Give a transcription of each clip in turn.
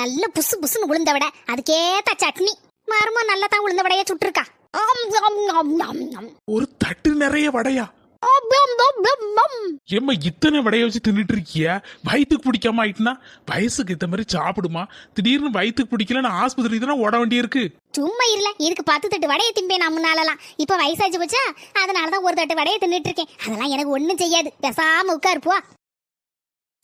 நல்ல புசு புசுன்னு உளுந்த வடை. அதுக்கேத்த சட்னி. மரும நல்லா தான் உளுந்த வடையை சுட்டுருக்கா. ஒரு தட்டு நிறைய வடையா. ஏம்மா இத்தனை வடைய வச்சு தின்னுட்டு இருக்கிய? வயிற்றுக்கு பிடிக்காம ஆயிட்டுனா? வயசுக்கு ஏத்த மாதிரி சாப்பிடுமா? திடீர்னு வயிற்றுக்கு பிடிக்கலன்னு ஆஸ்பத்திரி தானே ஓட வேண்டியிருக்கு. சும்மா இல்ல இதுக்கு பத்து தட்டு வடையை திம்பேன் நம்ம நாளலாம் இப்ப வயசாச்சு போச்சா? அதனாலதான் ஒரு தட்டு வடையை தின்னுட்டு இருக்கேன். அதெல்லாம் எனக்கு ஒண்ணும் செய்யாது. பேசாம உட்காரு போ.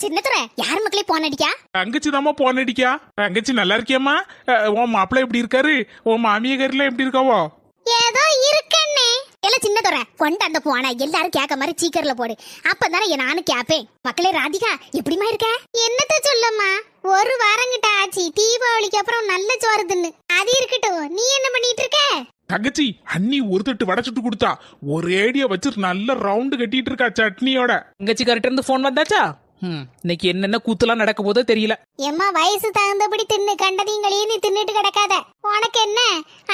சின்னத்துறை யார் மக்களே போன் அடிக்கா? தங்கச்சி தாம்மா போன் அடிக்கா? தங்கச்சி நல்லா இருக்கியாம்மா? அஹ், உன் மாப்பிள்ளை எப்படி இருக்காரு? உன் மாமியக்காரிலாம் எப்படி இருக்காவோ? ஏதோ இருக்கண்ணே. எல்லாம் சின்னதுறை கொண்டு அந்த போன எல்லாரும் கேட்க மாதிரி சீக்கிரல போடு. அப்பதானே நானும் கேப்பேன். மக்களே ராதிகா எப்படிமா இருக்க? என்னத்த சொல்லம்மா? ஒரு வாரங்கிட்ட ஆச்சு. தீபாவளிக்கு அப்புறம் நல்ல சோறு தின்னு. அது இருக்கட்டும். நீ என்ன பண்ணிட்டு இருக்க? தங்கச்சி அண்ணி ஒரு தட்டு வடை சுட்டு கொடுத்தா ஒரேடியா வச்சு நல்ல ரவுண்டு கட்டிட்டு இருக்கா சட்னியோட. தங்கச்சிக்கார்ட்ட இருந்து ஃபோன் வந்தாச்சா? ம் இன்னைக்கு என்னென்ன கூத்துலாம் நடக்க போதோ தெரியல. எம்மா வயசு தகுந்தபடி தின்னு கண்டதையும் நீ தின்னுட்டு கிடக்காத. உனக்கு என்ன?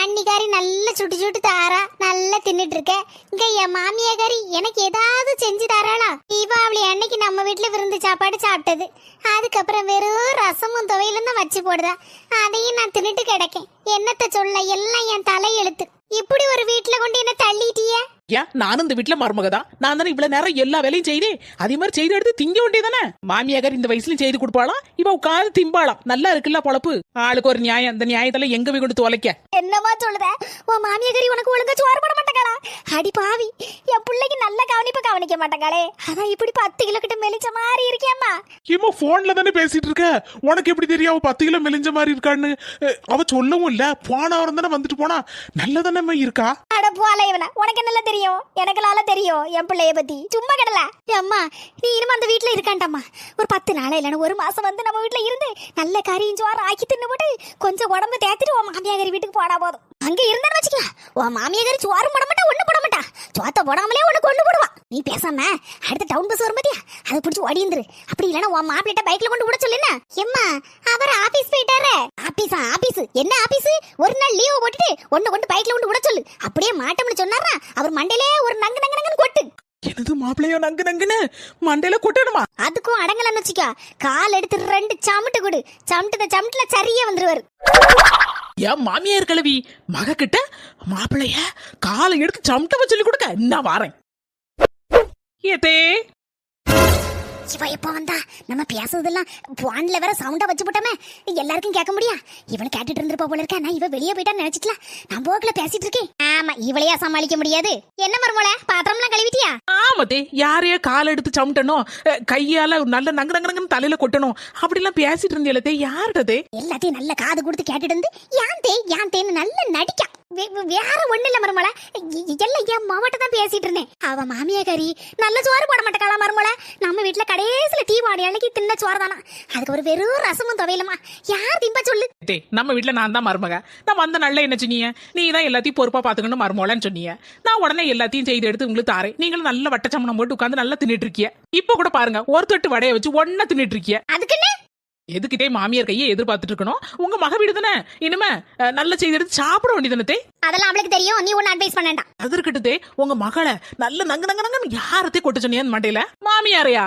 அன்னிக்காரி நல்ல சுட்டு சுட்டு தாரா நல்லா தின்னுட்டு இருக்க. இங்க என் மாமியாக்காரி எனக்கு ஏதாவது செஞ்சு தாராளா? தீபாவளி அன்னைக்கு நம்ம வீட்டுல விருந்து சாப்பாடு சாப்பிட்டது. அதுக்கப்புறம் வெறும் ரசமும் துவையிலும் தான் வச்சு போடுதா. அதையும் நான் தின்னுட்டு கிடக்கேன். என்னத்த சொல்ல எல்லாம் என் தலையெழுத்து. இப்படி ஒரு வீட்டுல கொண்டு என்ன தள்ளிட்டியே? ஏன் நானும் இந்த வீட்டுல மருமக தான் நான் தானே இவ்வளவு நேரம் எல்லா வேலையும் செய்தேன். அதே மாதிரி செய்து எடுத்து திங்க வேண்டியதானே மாமியாகர் இந்த வயசுலயும் செய்து கொடுப்பாளாம் இவ உட்காந்து திம்பாளாம் நல்லா இருக்குல்ல பொழப்பு? ஆளுக்கு ஒரு நியாயம். அந்த நியாயத்துல எங்க போய் கொண்டு தொலைக்க என்னமா சொல்லுத? உன் மாமியாகரி உனக்கு ஒழுங்கா சோறு போட மாட்டேங்களா அடி பாவி என் பிள்ளைக்கு நல்ல கவனிப்பு கவனிக்க மாட்டேங்களே. அதான் இப்படி பத்து கிலோ கிட்ட மெலிச்ச மாதிரி இருக்கியம்மா ஏமா போன்ல தானே பேசிட்டு இருக்க? உனக்கு எப்படி தெரியும் அவ பத்து கிலோ மெலிஞ்ச மாதிரி இருக்கான்னு? அவ சொல்லவும் இல்ல. போன வாரம் தானே வந்துட்டு போனா. நல்லதானே இருக்கா? அட போல இவன உனக்கு நல்லா தெரியும்? எனக்குலால தெரியும் என் பிள்ளைய பத்தி. சும்மா கிடல. அம்மா நீ இனிமே அந்த வீட்டுல இருக்காண்டாம்மா. ஒரு பத்து நாள் இல்லைன்னா ஒரு மாசம் வந்து நம்ம வீட்டுல இருந்து நல்ல கறியும் சோறு ஆக்கி தின்னு போட்டு கொஞ்சம் உடம்பு தேத்திட்டு உன் மாமியாரி வீட்டுக்கு போனா போதும். அங்க இருந்தான்னு வச்சுக்கலாம் உன் மாமியாரி சோறு போட மாட்டா ஒண்ணு போட மாட்டா. சோத்த போடாமலே ஒண்ணு கொண்டு போடுவா. நீ பேசாம அடுத்த டவுன் பஸ் வரும் பாத்தியா? அதை பிடிச்சி ஓடிந்துரு அப்படி இல்லைன்னா உன் மாப்பிள்ளைட்ட பைக்ல கொண்டு விட சொல்லுன்னா எம்மா அவர் ஆபீஸ் போயிட்டாரு. ஆபீஸா ஆபீஸ் என்ன ஆபீஸ் ஒரு நாள் லீவ் போட்டுட்டு ஒண்ணு கொண்டு பைக்ல கொண்டு விட சொல்லு. அப்படியே மாட்டோம்னு சொன்னாரா அவர் மண்டையிலே ஒரு நங்கு நங்கு நங்குன்னு கொட்டு. எனது மாப்பிள்ளையோ நங்கு நங்குன்னு? மண்டையில கொட்டணுமா? அதுக்கும் அடங்கலன்னு வச்சுக்கோ. கால் எடுத்து ரெண்டு சமட்டு கொடு. சமட்டு சமட்டுல சரியா வந்துருவாரு. என் மாமியார் கிழவி மக கிட்ட மாப்பிள்ளைய காலை எடுத்து சமட்டவ சொல்லி கொடுக்க நான் வாரேன். ஏதே இவ எப்ப வந்தா? நம்ம பேசுறதெல்லாம் போன்ல வேற சவுண்டா வச்சு போட்டோமே எல்லாருக்கும் கேட்க முடியா? இவனை கேட்டுட்டு இருந்திருப்பா போல இருக்கா? நான் இவ வெளியே போயிட்டா நினைச்சிட்டல நான் போக்குல பேசிட்டு இருக்கேன். ஆமா இவளையா சமாளிக்க முடியாது. என்ன மருமோல பாத்திரம்லாம் கழுவிட்டியா? ஆமாத்தே யாரையோ கால் எடுத்து சமட்டணும் கையால நல்ல நங்கு நங்கு நங்குன்னு தலையில கொட்டணும் அப்படிலாம் பேசிட்டு இருந்தே யார்கிட்டதே எல்லாத்தையும் நல்ல காது கொடுத்து கேட்டுட்டு இருந்து யான் தே யான் தேன்னு நல்ல நடிக்கா. வேற ஒண்ணு இல்ல மருமல எல்லாம் என் மாவட்ட தான் பேசிட்டு இருந்தேன். அவ மாமியாக்காரி நல்ல சோறு போட மாட்டேக்காளா மருமல நம்ம வீட்டுல கடைசியில டீ வாடி அன்னைக்கு தின்ன சோறு தானா அதுக்கு ஒரு வெறும் ரசமும் துவையலுமா. யார் திம்பா சொல்லு. நம்ம வீட்ல நான் தான் மருமக. நான் வந்த நல்ல என்ன சொன்னீங்க? நீ தான் எல்லாத்தையும் பொறுப்பா பாத்துக்கணும் மருமோலன்னு சொன்னீங்க. நான் உடனே எல்லாத்தையும் செய்து எடுத்து உங்களுக்கு தாரேன். நீங்களும் நல்ல வட்டச்சமனம் போட்டு உட்காந்து நல்லா தின்னுட்டு இருக்கிய. இப்ப கூட பாருங்க ஒரு தொட்டு வடைய வச்சு ஒன்னா தின்னுட்டு இருக்கிய. அதுக்குன்னு எதுக்கிட்டே மாமியார் கையை எதிர்பார்த்துட்டு இருக்கணும் உங்க மக வீடு தானே? இனிமே நல்ல செய்து எடுத்து சாப்பிட வேண்டியதுனே அதெல்லாம் அவளுக்கு தெரியும். நீ ஒன்னு அட்வைஸ் பண்ணேன்டா அது இருக்கட்டுதே உங்க மகளை நல்ல நங்க நங்க நங்கன்னு யாரத்தே கொட்ட சொன்னியா மண்டையில? மாமியாரையா?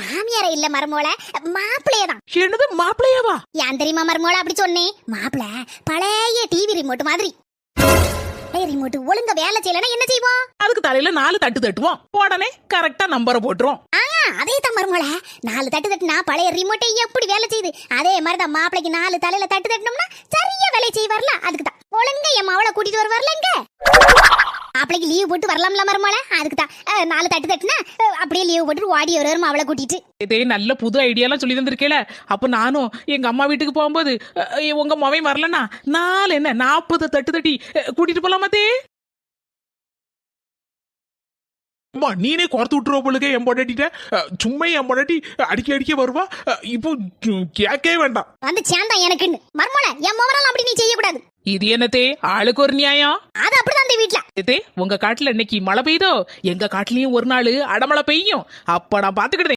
மாமியார இல்ல மருமோல மாப்பிள்ளைய தான். என்னது ஏன் தெரியுமா மருமோல அப்படி சொன்னேன் மாப்பிள்ள பழைய டிவி ரிமோட் மாதிரி. ரிமோட் ஒழுங்கா வேலை செய்யலன்னா என்ன செய்வோம்? அதுக்கு தலையில நாலு தட்டு தட்டுவோம். உடனே கரெக்டா நம்பரை போட்டுரும் அதே தான் மருமோல நாலு தட்டு தட்டுனா பழைய ரிமோட்டே எப்படி வேலை செய்யுது அதே மாதிரி தான் மாப்பிளைக்கு நாலு தலையில தட்டு தட்டினோம்னா சரியா வேலை செய்வார்ல? அதுக்கு தான் ஒழுங்க என் மாவளை கூட்டிட்டு வருவார்ல இங்க மாப்பிளைக்கு லீவ் போட்டு வரலாம்ல மருமோல அதுக்கு தான் நாலு தட்டு தட்டுனா அப்படியே லீவ் போட்டு ஓடி வருவார் மாவளை கூட்டிட்டு. இதே நல்ல புது ஐடியாலாம் சொல்லி தந்திருக்கேல. அப்ப நானும் எங்க அம்மா வீட்டுக்கு போகும்போது உங்க மவன் வரலன்னா நாலு என்ன நாற்பது தட்டு தட்டி கூட்டிட்டு போலாமாத்தே அம்மா நீனே குறத்து விட்டுருவ போலுக்க என் பொண்டாட்டிட்ட? சும்மா என் பொண்டாட்டி அடிக்க அடிக்க வருவா? இப்போ கேட்கவே வேண்டாம். வந்து சேர்ந்தான் எனக்குன்னு. மருமோல என் மோவனால அப்படி நீ செய்யக்கூடாது. இது என்னத்தே? ஆளுக்கு ஒரு நியாயம்? அது அப்படிதான் அந்த வீட்டுல இதே உங்க காட்டுல இன்னைக்கு மழை பெய்யுதோ? எங்க காட்டுலயும் ஒரு நாள் அடமழை பெய்யும். அப்ப நான் பாத்துக்கிட்டேன்